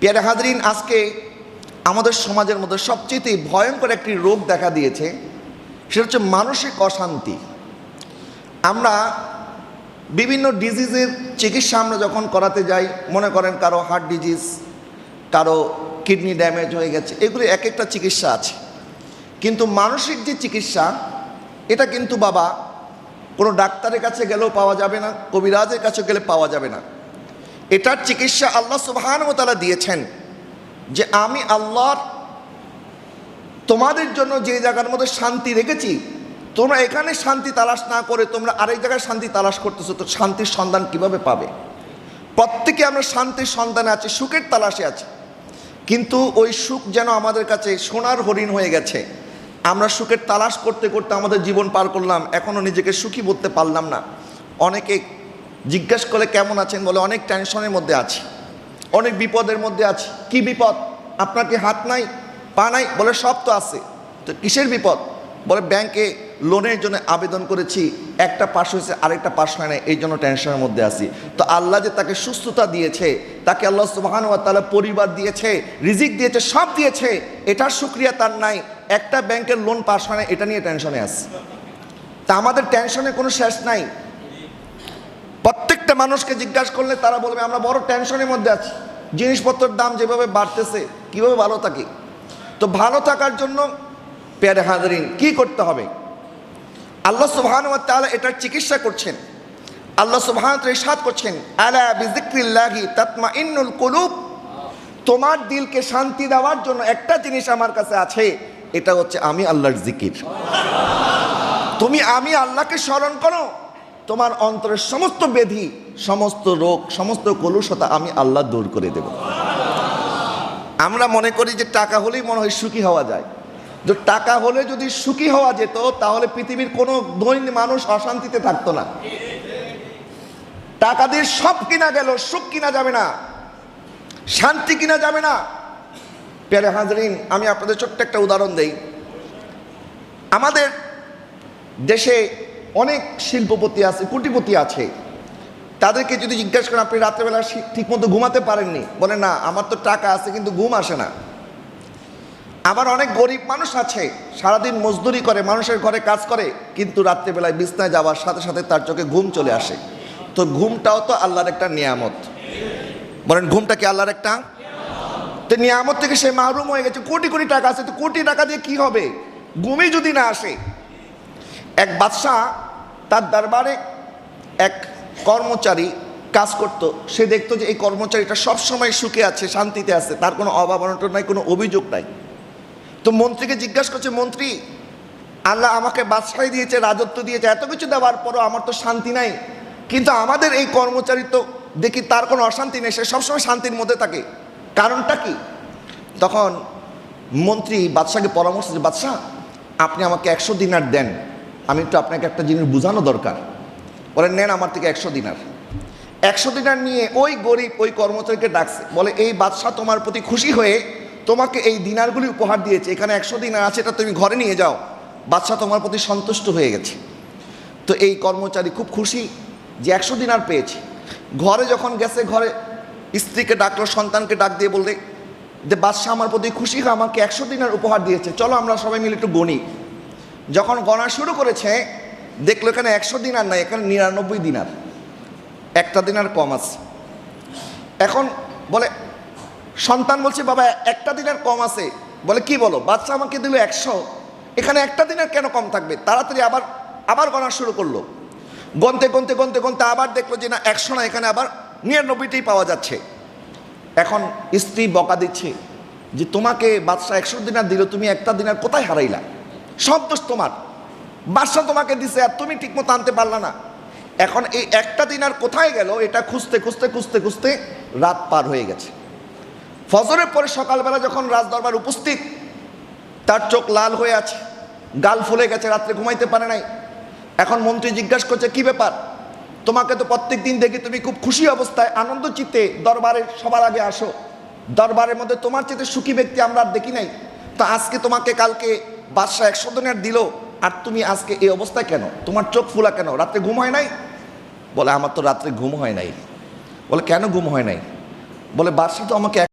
পেয়ারে হাজরিন আজকে আমাদের সমাজের মধ্যে সবচেয়ে ভয়ঙ্কর একটি রোগ দেখা দিয়েছে, সেটা হচ্ছে মানসিক অশান্তি। আমরা বিভিন্ন ডিজিজের চিকিৎসা আমরা যখন করাতে যাই, মনে করেন কারও হার্ট ডিজিজ কারও কিডনি ড্যামেজ হয়ে গেছে, এগুলি এক একটা চিকিৎসা আছে। কিন্তু মানসিক যে চিকিৎসা, এটা কিন্তু বাবা কোনো ডাক্তারের কাছে গেলেও পাওয়া যাবে না, কবিরাজের কাছে গেলে পাওয়া যাবে না। এটার চিকিৎসা আল্লাহ সুবাহানুতালা দিয়েছেন যে আমি আল্লাহর তোমাদের জন্য যে জায়গার মধ্যে শান্তি রেখেছি, তোমরা এখানে শান্তি তালাশ না করে তোমরা আরেক জায়গায় শান্তি তালাশ করতেছো, তো শান্তির সন্ধান কীভাবে পাবে? প্রত্যেকে আমরা শান্তির সন্ধানে আছি, সুখের তালাশে আছি। কিন্তু ওই সুখ যেন আমাদের কাছে সোনার হরিণ হয়ে গেছে। আমরা সুখের তালাশ করতে করতে আমাদের জীবন পার করলাম এখনও নিজেকে সুখী বলতে পারলাম না। অনেকে জিজ্ঞেস করে কেমন আছেন বলে অনেক টেনশনের মধ্যে আছি। অনেক বিপদের মধ্যে আছি। কি বিপদ? আপনার কি হাত নাই? পা নাই? বলে সব তো আছে। তো কিসের বিপদ? বলে ব্যাংকে লোনের জন্য আবেদন করেছি। একটা পাশ হয়েছে, আরেকটা পাশ হয় না এই জন্য টেনশনের মধ্যে আছি। তো আল্লাহ যে তাকে সুস্থতা দিয়েছে, তাকে আল্লাহ সুবাহান তালা পরিবার দিয়েছে, রিজিক দিয়েছে, সব দিয়েছে, এটার সুক্রিয়া তার নাই। একটা ব্যাংকের লোন পাশ হয় না এটা নিয়ে টেনশনে আছে। তা আমাদের টেনশনে কোনো শেষ নাই। প্রত্যেকটা মানুষকে জিজ্ঞাসা করলে তারা বলবে, আমরা বড় টেনশনের মধ্যে আছি। জিনিসপত্রের দাম যেভাবে বাড়তেছে, কীভাবে ভালো থাকি? তো ভালো থাকার জন্য পেয়ারে হাজারিন কি করতে হবে? আল্লাহ সুবহান তাআলা এটার চিকিৎসা করছেন। আল্লাহ সুবহান ইরশাদ করছেন, আলা তোমার দিলকে শান্তি দেওয়ার জন্য একটা জিনিস আমার কাছে আছে, এটা হচ্ছে আমি আল্লাহর জিকির। তুমি আমি আল্লাহকে স্মরণ করো। তোমার অন্তরের সমস্ত ব্যাধি সমস্ত রোগ, সমস্ত কলুষতা আমি আল্লাহ দূর করে দেব। আমরা মনে করি যে টাকা হলেই মনে হয় সুখী হওয়া যায়। যে টাকা হলে যদি সুখী হওয়া যেত, তাহলে পৃথিবীর কোনো ধনী মানুষ অশান্তিতে থাকতো না। টাকা দিয়ে সব কিনা গেল, সুখ কিনা যাবে না, শান্তি কিনা যাবে না। প্যারে হাজরিন, আমি আপনাদের ছোট্ট একটা উদাহরণ দেই। আমাদের দেশে অনেক শিল্পপতি আছে, কোটিপতি আছে। তাদেরকে যদি জিজ্ঞাসা করেন, আপনি রাত্রেবেলা ঠিক মতো ঘুমাতে পারেননি? বলে না, আমার তো টাকা আছে, কিন্তু ঘুম আসে না। আবার অনেক গরিব মানুষ আছে, সারাদিন মজদুরি করে, মানুষের ঘরে কাজ করে, কিন্তু রাত্রেবেলায় বিছনায় যাওয়ার সাথে সাথে তার চোখে ঘুম চলে আসে। তো ঘুমটাও তো আল্লাহর একটা নিয়ামত। বলেন, ঘুমটা কি আল্লাহর একটা? তো নিয়ামত থেকে সে মাহরুম হয়ে গেছে, কোটি কোটি টাকা আছে, তো কোটি টাকা দিয়ে কি হবে? ঘুমই যদি না আসে, এক বাদশাহ তার দরবারে এক কর্মচারী কাজ করত। সে দেখতো যে এই কর্মচারীটা সবসময় সুখে আছে, শান্তিতে আছে। তার কোনো অভাব অনটন নাই, কোনো অভিযোগ নাই। তো মন্ত্রীকে জিজ্ঞাসা করছে, মন্ত্রী, আল্লাহ আমাকে বাদশাহী দিয়েছে, রাজত্ব দিয়েছে, এত কিছু দেওয়ার পরও আমার তো শান্তি নাই। কিন্তু আমাদের এই কর্মচারী তো দেখি তার কোনো অশান্তি নেই, সে সবসময় শান্তির মধ্যে থাকে। কারণটা কি? তখন মন্ত্রী বাদশাহকে পরামর্শ যে বাদশাহ, আপনি আমাকে একশো দিনার দেন। আমি একটু আপনাকে একটা জিনিস বোঝানো দরকার। বলেন, নেন আমার থেকে একশো দিনার। একশো দিনার নিয়ে ওই গরিব, ওই কর্মচারীকে ডাকছে। বলে, এই বাদশাহ তোমার প্রতি খুশি হয়ে তোমাকে এই দিনারগুলি উপহার দিয়েছে। এখানে একশো দিনার আছে, এটা তুমি ঘরে নিয়ে যাও। বাদশাহ তোমার প্রতি সন্তুষ্ট হয়ে গেছে। তো এই কর্মচারী খুব খুশি যে একশো দিনার পেয়েছে। ঘরে যখন গেছে, ঘরে স্ত্রীকে ডাকলো, সন্তানকে ডাক দিয়ে বললে যে বাদশাহ আমার প্রতি খুশি হয়ে আমাকে একশো দিনার উপহার দিয়েছে। চলো আমরা সবাই মিলে একটু গণি। যখন গণা শুরু করেছে, দেখল এখানে একশো দিন আর নাই, এখানে নিরানব্বই দিনার একটা দিন আর কম আছে। এখন বলে, সন্তান বলছে, বাবা, একটা দিনের কম আছে। বলে, কি বলো? বাচ্চা আমাকে দিল একশো। এখানে একটা দিনের কেন কম থাকবে? তাড়াতাড়ি আবার আবার গণা শুরু করল। গনতে গনতে গনতে গনতে আবার দেখল যে না, একশো না, এখানে আবার নিরানব্বইটাই পাওয়া যাচ্ছে। এখন স্ত্রী বকা দিচ্ছে যে, তোমাকে বাদশাহ একশো দিনার দিল, তুমি একটা দিনার কোথায় হারাইলা? সব দোষ তোমার। বাদশাহ তোমাকে দিছে আর তুমি ঠিকমতো আনতে পারলা না। এখন এই একটা দিন আর কোথায় গেল, এটা খুঁজতে খুঁজতে খুঁজতে খুঁজতে রাত পার হয়ে গেছে। ফজরের পরে সকালবেলা যখন রাজদরবার উপস্থিত, তার চোখ লাল হয়ে আছে, গাল ফুলে গেছে, রাত্রে ঘুমাইতে পারে নাই। এখন মন্ত্রী জিজ্ঞাসা করছে, কি ব্যাপার? তোমাকে তো প্রত্যেক দিন দেখি তুমি খুব খুশি অবস্থায়, আনন্দ চিত্তে দরবারে সবার আগে আসো। দরবারের মধ্যে তোমার চেয়ে সুখী ব্যক্তি আমরা আর দেখি নাই। তো আজকে তোমাকে কালকে বাদশাহ একশো দিনের দিল, আর তুমি আজকে এই অবস্থায় কেন? তোমার চোখ ফুলা কেন? রাত্রে ঘুম হয় নাই? বলে, আমার তো রাত্রে ঘুম হয় নাই। বলে, কেন ঘুম হয় নাই? বলে, বাদশাহ তো আমাকে